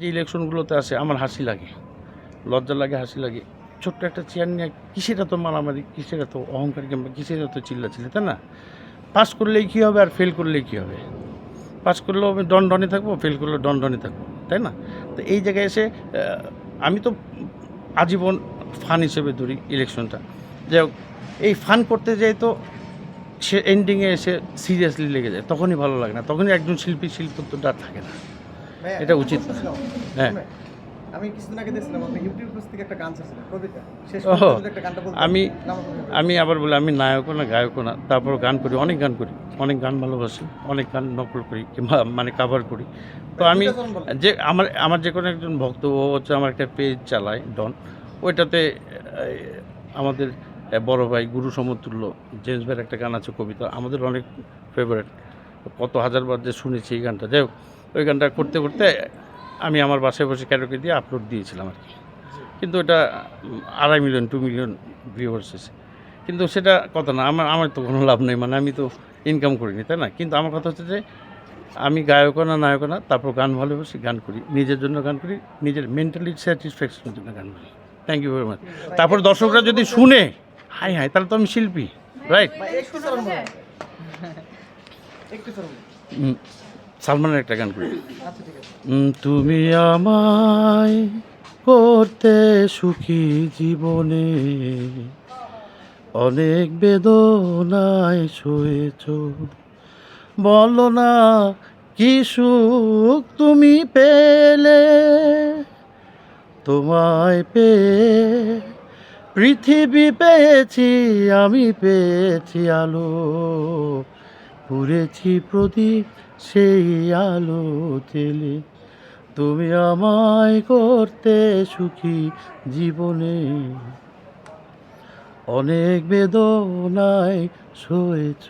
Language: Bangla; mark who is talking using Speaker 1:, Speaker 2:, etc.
Speaker 1: যে ইলেকশনগুলোতে আসে, আমার হাসি লাগে। লজ্জা লাগে, হাসি লাগে। ছোট্ট একটা চেয়ার নিয়ে কিসের এত মারামারি, কিসের এত অহংকার, কিংবা কিসের এত চিল্লাচিল্লি, তাই না? পাস করলেই কী হবে আর ফেল করলেই কী হবে? পাস করলেও আমি ডন ডনে থাকব ফেল করলেও ডন ডনে থাকব, তাই না? তো এই জায়গায় এসে আমি তো আজীবন ফান হিসেবে ধরি ইলেকশনটা। যাই হোক, এই ফান করতে যাই তো সে এন্ডিংয়ে এসে সিরিয়াসলি লেগে যায়, তখনই ভালো লাগে না। তখনই একজন শিল্পী শিল্পত্বটা থাকে না। এটা উচিত
Speaker 2: ছিল।
Speaker 1: হ্যাঁ।
Speaker 2: আমি কিছুদিন আগে দেখছিলাম আপনি ইউটিউব থেকে একটা গান কবিতা। শেষ একটা গানটা
Speaker 1: আমি আমি আবার বলি আমি নায়কও না গায়কও না তারপর গান করি অনেক গান করি অনেক গান ভালোবাসি অনেক গান নকল করি কিংবা মানে কাভার করি। তো আমি। যে আমার আমার যে কোনো একজন ভক্ত ও হচ্ছে আমার একটা পেজ চালায় ডন ওইটাতে আমাদের বড় ভাই গুরু সমতুল্য জেমস ভাইয়ের একটা গান আছে কবিতা আমাদের অনেক ফেভারেট কত হাজারবার যে শুনেছি এই গানটা। যাই হোক ওই গানটা করতে করতে আমি আমার বাসায় বসে ক্যারোকে দিয়ে আপলোড দিয়েছিলাম আর কি। কিন্তু এটা আড়াই মিলিয়ন টু মিলিয়ন ভিউয়ার্স এসে। কিন্তু সেটা কথা না আমার আমার তো কোনো লাভ নেই মানে আমি তো ইনকাম করিনি তাই না? কিন্তু আমার কথা হচ্ছে যে আমি গায়কও না নায়কও না তারপর গান ভালোবাসি গান করি নিজের জন্য গান করি নিজের মেন্টালি স্যাটিসফ্যাকশনের জন্য গান করি। থ্যাংক ইউ ভেরি মাচ তারপর দর্শকরা যদি শুনে হাই হাই তাহলে তো আমি শিল্পী রাইট
Speaker 2: একটু
Speaker 1: সালমানের একটা গান করি।
Speaker 2: আচ্ছা
Speaker 1: তুমি আমায় করতে সুখী জীবনে অনেক বেদনায় শুয়েছ। বলো না কি সুখ তুমি পেলে? তোমায় পেয়ে পৃথিবী পেয়েছি আমি পেয়েছি আলো। ঘুরেছি প্রদীপ সেই আলো তেলে তুমি আমায় করতে সুখী জীবনে। অনেক বেদনায় সয়েছ।